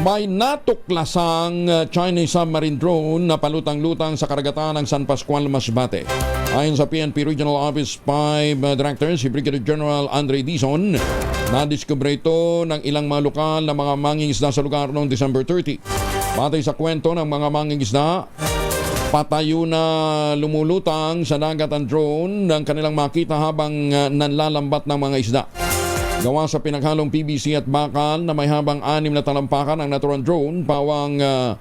May natuklasang uh, Chinese submarine drone na palutang-lutang sa karagatan ng San Pascual, Masbate. Ayon sa PNP Regional Office 5 uh, Director, si Brigadier General Andre Dizon, nadiskubre ito ng ilang mga lokal na mga mangingisda sa lugar noong December 30. Batay sa kwento ng mga mangingisda, patayo na lumulutang sa dagat ang drone ng kanilang makita habang uh, nanlalambat ng mga isda. Gawa sa pinaghalong PVC at bakal na may habang anim na talampakan ang naturang drone, pawang ah,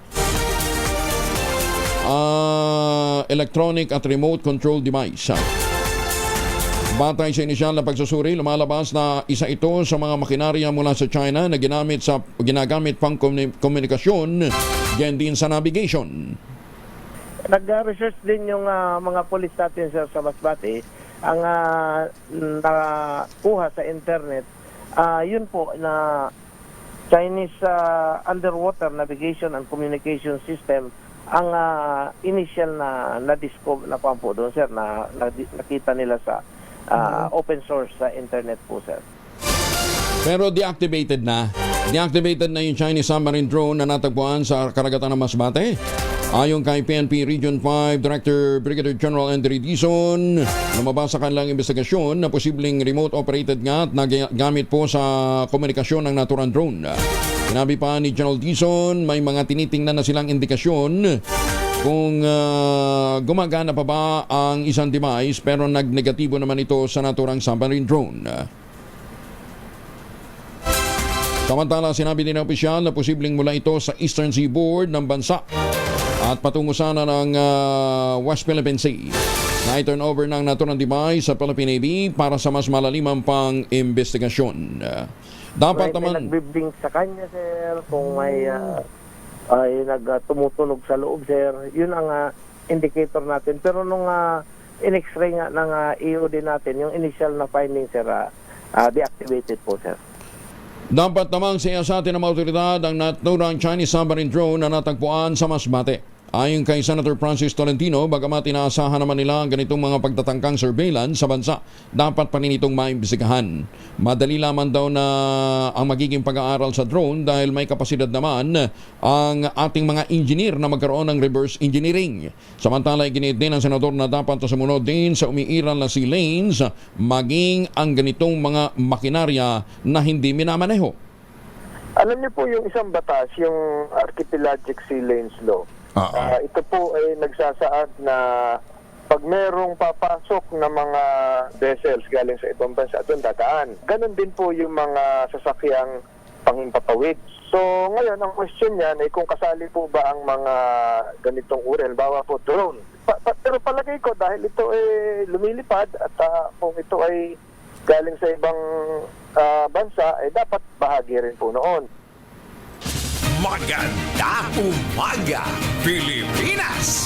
ah, electronic at remote control device. Batay sa inisyal na pagsusuri, lumalabas na isa ito sa mga makinarya mula sa China na ginamit sa ginagamit pang komuni- komunikasyon, yan din sa navigation. Nag-research din yung ah, mga polis natin sir, sa Masbate. Ang ah, nakuha sa internet, ah, yun po na Chinese ah, underwater navigation and communication system ang ah, initial na na-discover na pa po doon sir na, na nakita nila sa ah, open source sa internet po sir. Pero deactivated na. Deactivated na yung Chinese submarine drone na natagpuan sa karagatan ng Masbate. Ayon kay PNP Region 5 Director Brigadier General Andre Dizon, lumabas sa kanilang investigasyon na posibleng remote operated nga at nagamit po sa komunikasyon ng naturang drone. Sinabi pa ni General Dizon, may mga tinitingnan na silang indikasyon kung ah, gumagana pa ba ang isang device pero nagnegatibo naman ito sa naturang submarine drone. Samantala, sinabi din ng opisyal na posibleng mula ito sa Eastern Seaboard ng bansa at patungo sana ng ah, West Philippine Sea. Na-turn over ng naturang device sa Philippine Navy para sa mas malalimang pang investigasyon. Ah, dapat may, may naman... nagbiblink sa kanya, sir, kung may ah, ay nagtumutunog sa loob, sir. Yun ang ah, indicator natin. Pero nung uh, in-x-ray nga ng ah, EOD natin, yung initial na finding, sir, ah, ah, deactivated po, sir. Dapat namang siya sa atin ng mga otoridad ang naturang Chinese submarine drone na natagpuan sa Masbate. Ayon kay Senator Francis Tolentino, bagamat inaasahan naman nila ang ganitong mga pagtatangkang surveillance sa bansa, dapat pa rin itong maimbisigahan. Madali lamang daw na ang magiging pag-aaral sa drone dahil may kapasidad naman ang ating mga engineer na magkaroon ng reverse engineering. Samantala, iginit din ng senador na dapat sumunod din sa umiiral na sea lanes maging ang ganitong mga makinarya na hindi minamaneho. Alam niyo po yung isang batas, yung Archipelagic Sea Lanes Law. Oo. Ah, ito po ay nagsasaad na pag merong papasok na mga vessels galing sa ibang bansa, doon dadaan. Ganon din po yung mga sasakyang panghimpapawid. So ngayon, ang question niyan ay kung kasali po ba ang mga ganitong uri, halimbawa po drone. Pa- pa- pero palagay ko dahil ito ay lumilipad at ah, kung ito ay galing sa ibang ah, bansa, ay dapat bahagi rin po noon. Maganda umaga, Pilipinas!